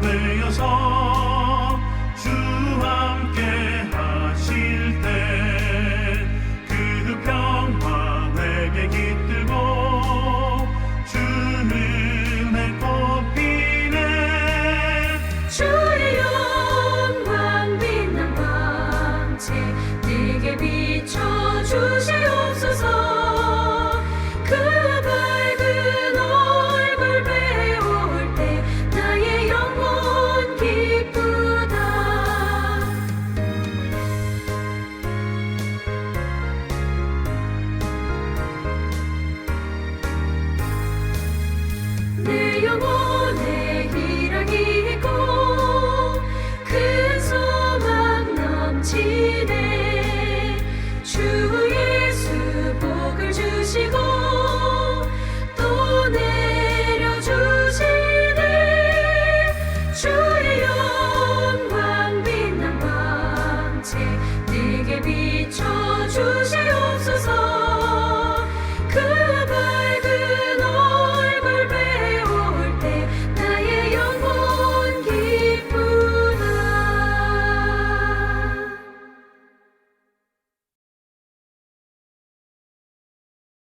되어서 주 함께 하실 때 그 평화 내게 깃들고 주님의 꽃피네 주의 영광 빛난 광채 네게 비춰